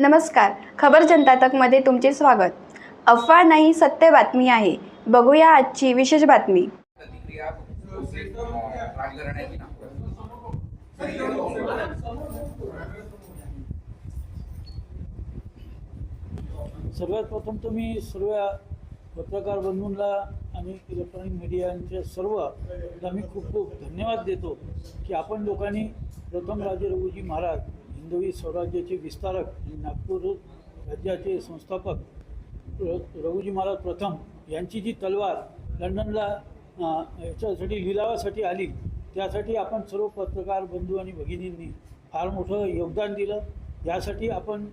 नमस्कार. खबर जनता तकमध्ये तुमचे स्वागत. अफवा नाही सत्य बातमी आहे. बघूया आजची विशेष बातमी. सर्वात प्रथम तुम्ही सर्व पत्रकार बंधूंना आणि इलेक्ट्रॉनिक मीडियाच्या सर्व मी खूप खूप धन्यवाद देतो की आपण लोकांनी प्रथम राजे रघुजी महाराज हिंदवी स्वराज्याचे विस्तारक आणि नागपूर राज्याचे संस्थापक र रघुजी महाराज प्रथम यांची जी तलवार लंडनला याच्यासाठी लिलावासाठी आली त्यासाठी आपण सर्व पत्रकार बंधू आणि भगिनींनी फार मोठं योगदान दिलं. यासाठी आपण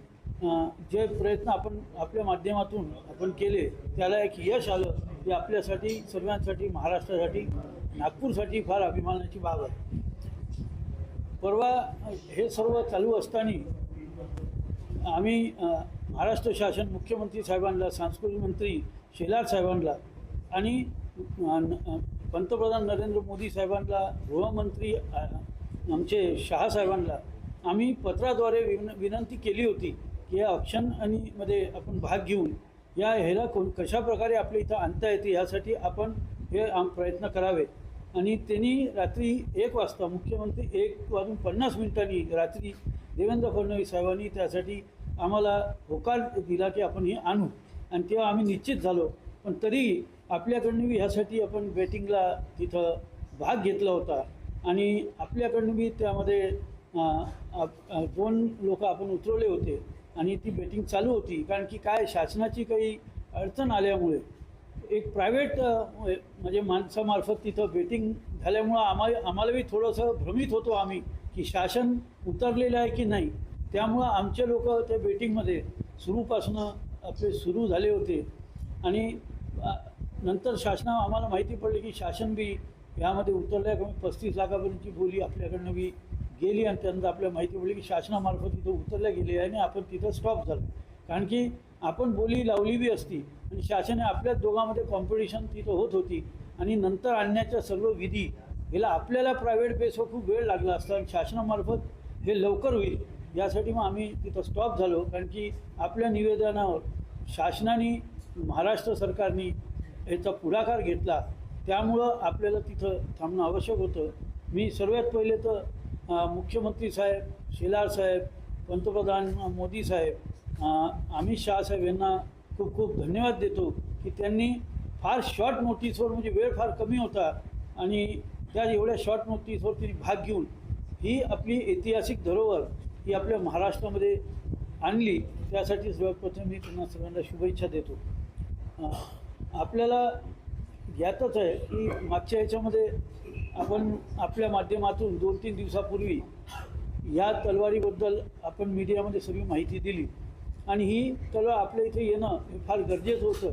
जे प्रयत्न आपण आपल्या माध्यमातून आपण केले त्याला एक यश आलं हे आपल्यासाठी सर्वांसाठी महाराष्ट्रासाठी नागपूरसाठी फार अभिमानाची बाब आहे. परवा हे सर्व चालू असताना आम्ही महाराष्ट्र शासन मुख्यमंत्री साहेबांना सांस्कृतिक मंत्री शेलार साहेबांना आणि पंतप्रधान नरेंद्र मोदी साहेबांना गृहमंत्री आमचे शहा साहेबांना आम्ही पत्राद्वारे विन विनंती केली होती की या ऑप्शन आणि मध्ये आपण भाग घेऊन या ह्याला कोण कशा प्रकारे आपल्या इथं आणता येते यासाठी आपण हे आम प्रयत्न करावे आणि त्यांनी रात्री एक वाजता मुख्यमंत्री एक वाजून पन्नास मिनिटांनी रात्री देवेंद्र फडणवीस साहेबांनी त्यासाठी आम्हाला होकार दिला की आपण हे आणू. आणि तेव्हा आम्ही निश्चित झालो. पण तरी आपल्याकडनं बी ह्यासाठी आपण बेटिंगला तिथं भाग घेतला होता. आणि आपल्याकडनं बी त्यामध्ये दोन लोक आपण उतरवले होते. आणि ती बेटिंग चालू होती. कारण की काय शासनाची काही अडचण आल्यामुळे एक प्रायव्हेट म्हणजे माणसामार्फत तिथं बेटिंग झाल्यामुळं आम्हाला आम्हाला बी थोडंसं भ्रमित होतो आम्ही की शासन उतरलेलं आहे की नाही. त्यामुळं आमचे लोक त्या बेटिंगमध्ये सुरूपासनं आपले सुरू झाले होते. आणि नंतर शासना आम्हाला माहिती पडली की शासन बी यामध्ये उतरल्या कमी पस्तीस लाखापर्यंतची बोली आपल्याकडनं बी गेली आणि त्यानंतर आपल्याला माहिती पडली की शासनामार्फत तिथं उतरल्या गेली आणि आपण तिथं स्टॉप झालो. कारण की आपण बोली लावली बी असती आणि शासने आपल्याच दोघांमध्ये कॉम्पिटिशन तिथं होत होती. आणि नंतर आणण्याच्या सर्व विधी याला आपल्याला प्रायव्हेट बेसवर खूप वेळ लागला असता आणि शासनामार्फत हे लवकर होईल यासाठी मग आम्ही तिथं स्टॉप झालो. कारण की आपल्या निवेदनावर शासनाने महाराष्ट्र सरकारने याचा पुढाकार घेतला. त्यामुळं आपल्याला तिथं थांबणं आवश्यक होतं. मी सर्वात पहिले तर मुख्यमंत्री साहेब शेलार साहेब पंतप्रधान मोदी साहेब आम्ही अमित शहा साहेब यांना खूप खूप धन्यवाद देतो की त्यांनी फार शॉर्ट नोटीसवर म्हणजे वेळ फार कमी होता आणि त्या एवढ्या शॉर्ट नोटीसवर त्यांनी भाग घेऊन ही आपली ऐतिहासिक धरोहर ही आपल्या महाराष्ट्रामध्ये आणली. त्यासाठी सर्वप्रथम मी त्यांना सर्वांना शुभेच्छा देतो. आपल्याला ज्ञातच आहे की मागच्या ह्याच्यामध्ये आपण आपल्या माध्यमातून दोन तीन दिवसापूर्वी या तलवारीबद्दल आपण मीडियामध्ये सगळी माहिती दिली. आणि ही कला आपल्या इथे येणं हे फार गरजेचं होतं.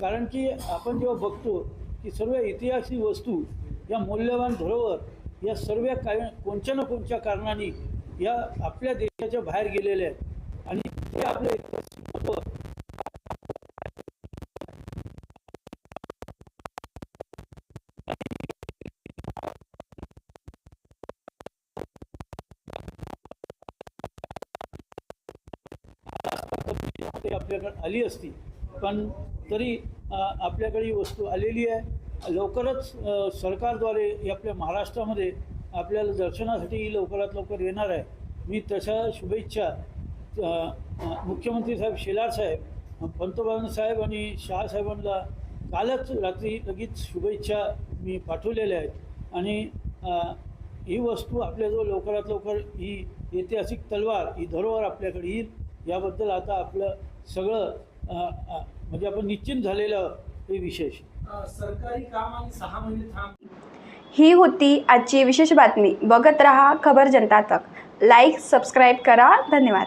कारण की आपण जेव्हा बघतो की सर्व ऐतिहासिक वस्तू या मौल्यवान धरोहर या सर्व काय कोणत्या ना कोणत्या कारणाने या आपल्या देशाच्या बाहेर गेलेल्या आहेत. आणि ते आपल्या ते आपल्याकडे आली असती पण तरी आपल्याकडे ही वस्तू आलेली आहे. लवकरच सरकारद्वारे ही आपल्या महाराष्ट्रामध्ये आपल्याला दर्शनासाठी लवकरात लवकर येणार आहे. मी तशा शुभेच्छा मुख्यमंत्री साहेब शेलार साहेब पंतप्रधान साहेब आणि शहासाहेबांना कालच रात्री लगेच शुभेच्छा मी पाठवलेल्या आहेत. आणि ही वस्तू आपल्याजवळ लवकरात लवकर ही ऐतिहासिक तलवार ही धरोहर आपल्याकडे येईल. याबद्दल आता आपलं सगळं म्हणजे आपण निश्चिंत झालेलं हे विशेष. सरकारी काम आणि सहा महिने थांब. ही होती आजची विशेष बातमी. बघत रहा खबर जनता तक लाईक सबस्क्राईब करा. धन्यवाद.